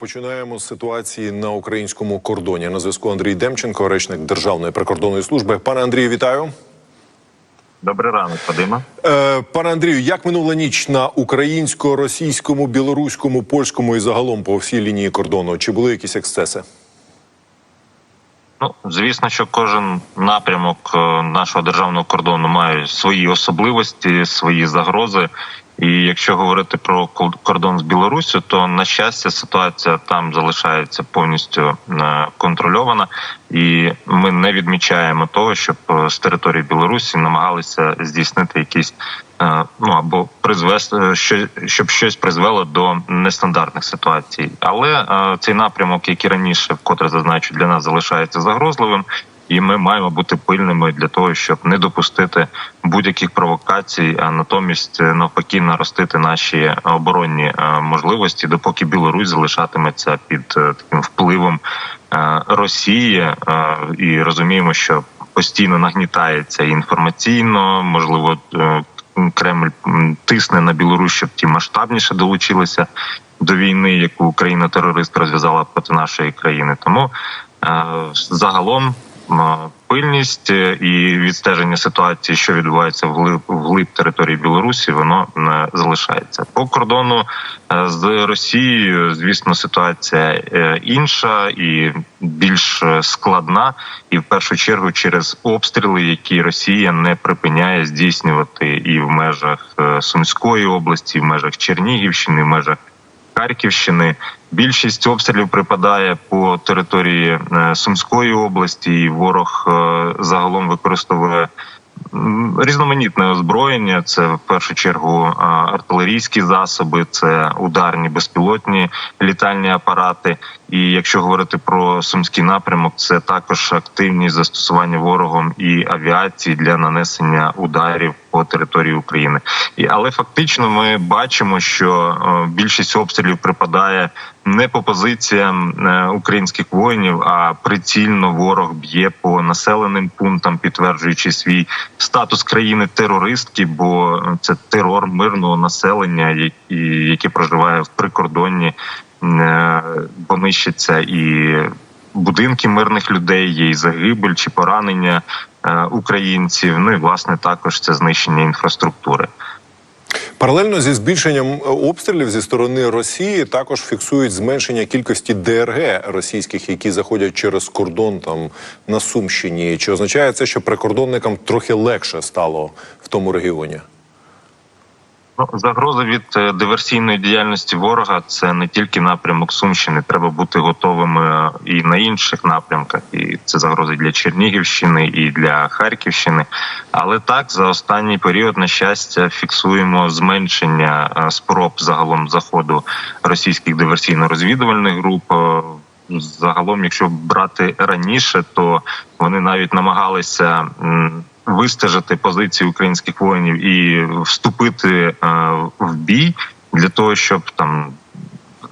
Починаємо з ситуації на українському кордоні. На зв'язку Андрій Демченко, речник Державної прикордонної служби. Пане Андрію, вітаю. Добрий ранок, Вадима. Е, пане Андрію, як минула ніч на українсько-російському, білоруському, польському і загалом по всій лінії кордону? Чи були якісь ексцеси? Ну звісно, що кожен напрямок е, нашого державного кордону має свої особливості, свої загрози. І якщо говорити про кордон з Білоруссю, то на щастя ситуація там залишається повністю е, контрольована, і ми не відмічаємо того, щоб е, з території Білорусі намагалися здійснити якісь е, ну або призвести що, щоб щось призвело до нестандартних ситуацій. Але цей напрямок, як і раніше, вкотре зазначу, для нас залишається загрозливим. І ми маємо бути пильними для того, щоб не допустити будь-яких провокацій, а натомість е, навпаки наростити наші оборонні е, можливості, допоки Білорусь залишатиметься під е, таким впливом Росії, і розуміємо, що постійно нагнітається інформаційно, можливо. Кремль тисне на Білорусь, щоб ті масштабніше долучилися до війни, яку Україна терорист розв'язала проти нашої країни. Тому загалом пильність е, і відстеження ситуації, що відбувається вглиб, вглиб території Білорусі, воно е, залишається по кордону е, з Росією. Звісно, ситуація е, інша і більш е, складна, і в першу чергу через обстріли, які Росія не припиняє здійснювати і в межах е, Сумської області, і в межах Чернігівщини, і в межах Харківщини. Більшість обстрілів припадає по території е, Сумської області. і Ворог е, загалом використовує різноманітне озброєння. Це в першу чергу е, артилерійські засоби, це ударні безпілотні літальні апарати. І якщо говорити про сумський напрямок, це також активні застосування ворогом і авіації для нанесення ударів території України. І але фактично ми бачимо, що е, більшість обстрілів припадає не по позиціям е, українських воїнів, а прицільно ворог б'є по населеним пунктам, підтверджуючи свій статус країни терористки, бо це терор мирного населення, яке проживає в прикордонні, е, бо нищиться і будинки мирних людей, є і загибель чи поранення е, українців. Ну і власне також це знищення інфраструктури. Паралельно зі збільшенням е, обстрілів зі сторони Росії також фіксують зменшення кількості ДРГ російських, які заходять через кордон там на Сумщині. Чи означає це, що прикордонникам трохи легше стало в тому регіоні? Загроза від е, диверсійної діяльності ворога це не тільки напрямок Сумщини. Треба бути готовими е, і на інших напрямках. І це загроза для Чернігівщини і для Харківщини. Але так за останній період, на щастя, фіксуємо зменшення е, спроб загалом заходу російських диверсійно-розвідувальних груп. Загалом, якщо брати раніше, то вони навіть намагалися вистежити позиції українських воїнів і вступити е, в бій для того, щоб там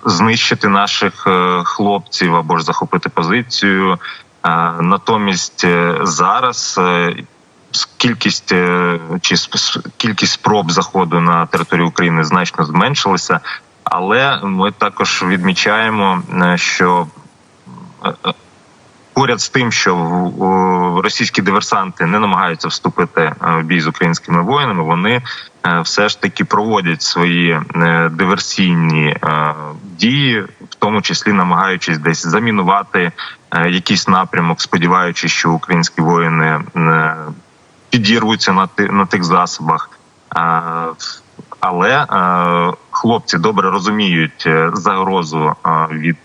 знищити наших е, хлопців або ж захопити позицію. Е, Натомість зараз кількість чи кількість спроб заходу на територію України значно зменшилася, але ми також відмічаємо, що поряд з тим, що російські диверсанти не намагаються вступити е, в бій з українськими воїнами, вони е, все ж таки проводять свої е, диверсійні дії, в тому числі намагаючись десь замінувати якийсь напрямок, сподіваючись, що українські воїни підірвуться на тих засобах. Але хлопці добре розуміють загрозу від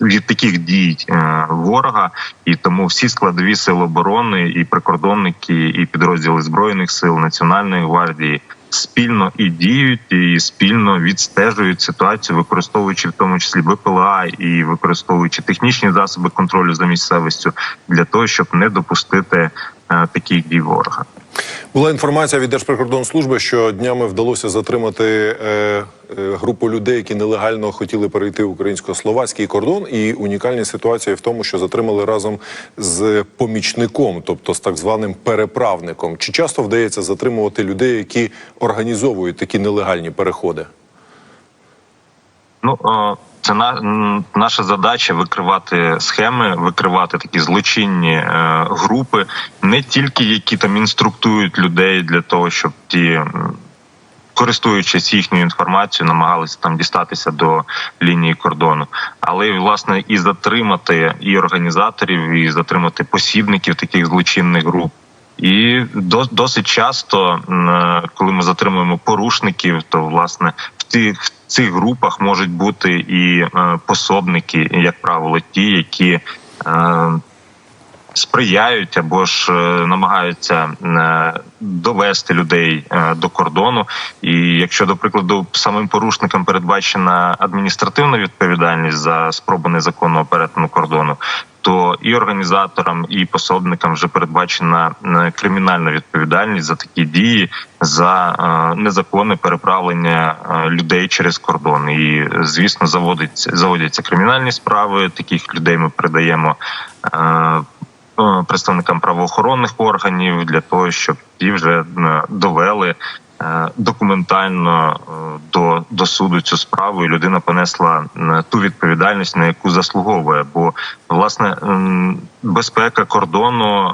від таких дій е, ворога, і тому всі складові сили оборони, і прикордонники, і підрозділи збройних сил Національної гвардії спільно і діють, і спільно відстежують ситуацію, використовуючи в тому числі БПЛА і використовуючи технічні засоби контролю за місцевістю для того, щоб не допустити е, таких дій ворога. Була інформація від Держприкордонслужби, що днями вдалося затримати е, групу людей, які нелегально хотіли перейти українсько-словацький кордон. І унікальна ситуація в тому, що затримали разом з помічником, тобто з так званим переправником. Чи часто вдається затримувати людей, які організовують такі нелегальні переходи? Ну е, Це на наша задача викривати схеми, викривати такі злочинні е, групи, не тільки які там інструктують людей для того, щоб ті. Користуючись їхньою інформацією, намагалися там дістатися до лінії кордону, але власне і затримати і організаторів, і затримати посібників таких злочинних груп. І до- досить часто, е, коли ми затримуємо порушників, то власне в тих в цих групах можуть бути і е, пособники, як правило, ті, які е, сприяють або ж е, намагаються е, довести людей е, до кордону. І якщо, до прикладу, самим порушникам передбачена адміністративна відповідальність за спробу незаконного перетину кордону, то і організаторам, і пособникам вже передбачена кримінальна відповідальність за такі дії за незаконне переправлення людей через кордон. І звісно, заводиться заводяться кримінальні справи. Таких людей ми передаємо. Е, Представникам правоохоронних органів для того, щоб ті вже е, довели е, документально до, до суду цю справу, і людина понесла ту відповідальність, на яку заслуговує. Бо власне безпека кордону.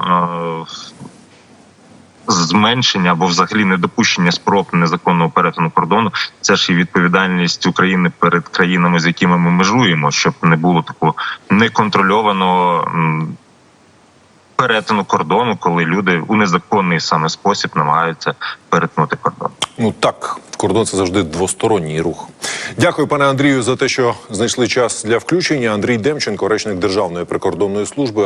Зменшення або взагалі недопущення спроб незаконного перетину кордону це ж і відповідальність України перед країнами, з якими ми межуємо, щоб не було такого неконтрольованого перетину кордону, коли люди у незаконний саме спосіб намагаються перетнути кордон. Ну так, кордон це завжди двосторонній рух. Дякую, пане Андрію, за те, що знайшли час для включення. Андрій Демченко, речник Державної прикордонної служби.